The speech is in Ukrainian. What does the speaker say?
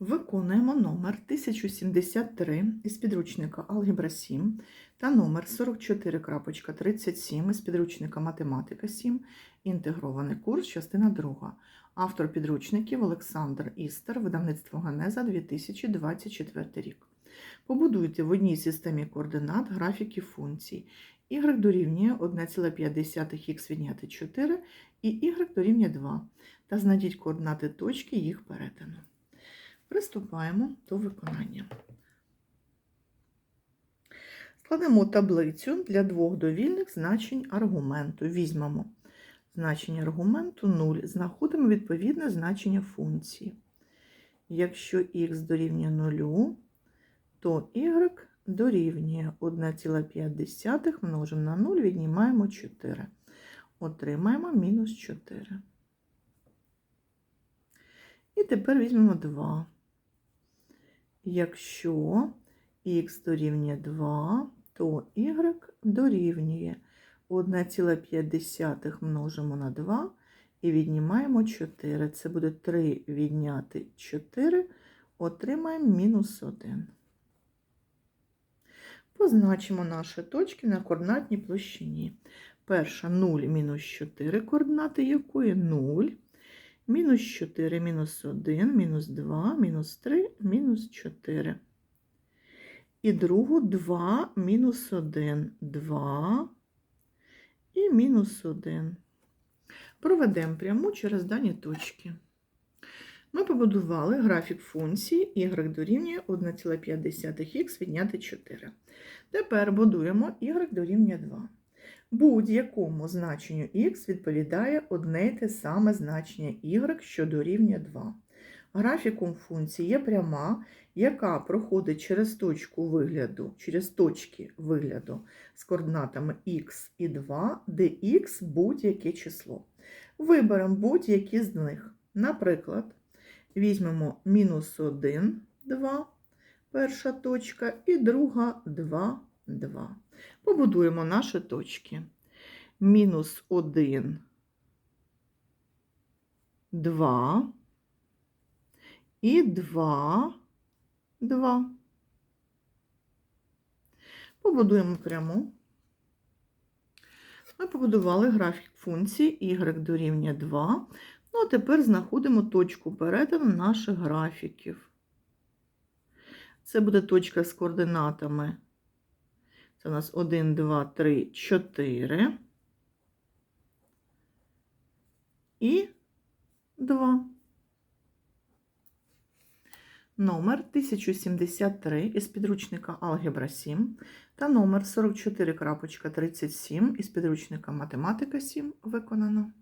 Виконуємо номер 1073 із підручника Алгебра 7 та номер 44.37 із підручника Математика 7, інтегрований курс, частина 2. Автор підручників Олександр Істер, видавництво Генеза 2024 рік. Побудуйте в одній системі координат графіки функцій. Y дорівнює 1,5х відняти 4 і y дорівнює 2 та знайдіть координати точки їх перетину. Приступаємо до виконання. Складемо таблицю для двох довільних значень аргументу. Візьмемо значення аргументу 0, знаходимо відповідне значення функції. Якщо х дорівнює 0, то y дорівнює 1,5 множимо на 0, віднімаємо 4. Отримаємо мінус 4. І тепер візьмемо 2. Якщо х дорівнює 2, то y дорівнює 1,5 множимо на 2 і віднімаємо 4. Це буде 3 відняти 4, отримаємо мінус 1. Позначимо наші точки на координатній площині. Перша 0 мінус 4 координати якої 0. Мінус 4, мінус 1, мінус 2, мінус 3, мінус 4. І другу 2, мінус 1, 2 і мінус 1. Проведемо пряму через дані точки. Ми побудували графік функції y дорівнює 1,5х відняти 4. Тепер будуємо y дорівнює 2. Будь-якому значенню х відповідає одне й те саме значення y, що дорівнює 2. Графіком функції є пряма, яка проходить через точку вигляду, через точки вигляду з координатами х і 2, де х будь-яке число. Виберемо будь-які з них. Наприклад, візьмемо мінус 1, 2, перша точка, і друга 2, 2. Побудуємо наші точки. Мінус 1, 2 і 2, 2. Побудуємо пряму. Ми побудували графік функції y дорівнює 2. Ну, а тепер знаходимо точку перетину наших графіків. Це буде точка з координатами. Це у нас 1, 2, 3, 4. І 2. Номер 1073 із підручника Алгебра 7 та номер 44.37 із підручника Математика 7 виконано.